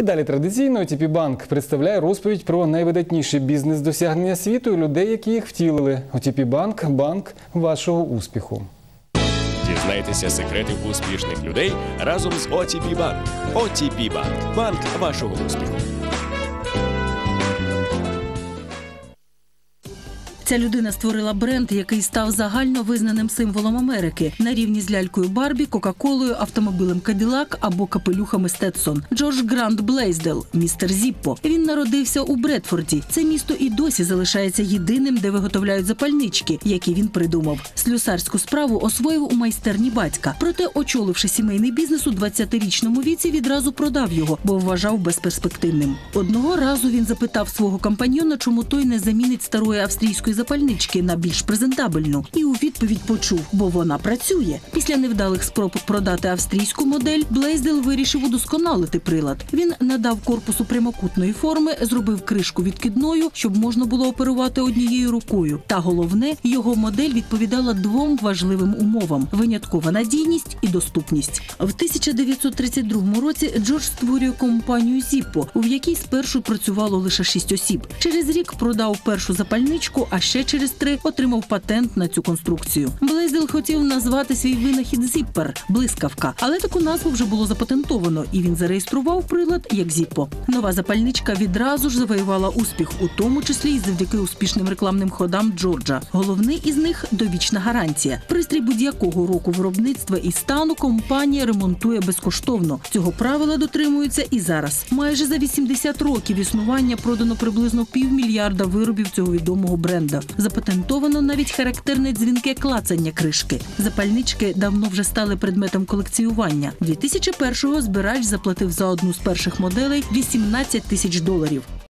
І далі традиційно OTP Банк представляє розповідь про найвидатніші бізнес-досягнення світу і людей, які їх втілили. OTP Банк – банк вашого успіху. Дізнайтеся секретів успішних людей разом з OTP банк. OTP банк – банк вашого успіху. Ця людина створила бренд, який став загально визнаним символом Америки на рівні з лялькою Барбі, Кока-Колою, автомобілем Каділак або капелюхами Стетсон. Джордж Грант Блейздел, містер Зіппо. Він народився у Бредфорді. Це місто і досі залишається єдиним, де виготовляють запальнички, які він придумав. Слюсарську справу освоїв у майстерні батька. Проте, очоливши сімейний бізнес у 20-річному віці, відразу продав його, бо вважав безперспективним. Одного разу він запитав свого компаньйона, чому той не замінить старої австрійської запальнички на більш презентабельну, і у відповідь почув, бо вона працює. Після невдалих спроб продати австрійську модель, Блейздел вирішив удосконалити прилад. Він надав корпусу прямокутної форми, зробив кришку відкидною, щоб можна було оперувати однією рукою. Та головне, його модель відповідала двом важливим умовам: виняткова надійність і доступність. В 1932 році Джордж створює компанію Zippo, в якій спершу працювало лише шість осіб. Через рік продав першу запальничку, а ще через три отримав патент на цю конструкцію. Блейздел хотів назвати свій винахід Зіппер блискавка, але таку назву вже було запатентовано, і він зареєстрував прилад як Zippo. Нова запальничка відразу ж завоювала успіх, у тому числі й завдяки успішним рекламним ходам Джорджа. Головний із них довічна гарантія. Пристрій будь-якого року виробництва і стану компанія ремонтує безкоштовно. Цього правила дотримуються і зараз. Майже за 80 років існування продано приблизно півмільярда виробів цього відомого бренда. Запатентовано навіть характерне дзвінке клацання кришки. Запальнички давно вже стали предметом колекціювання. 2001-го збирач заплатив за одну з перших моделей 18 тисяч доларів.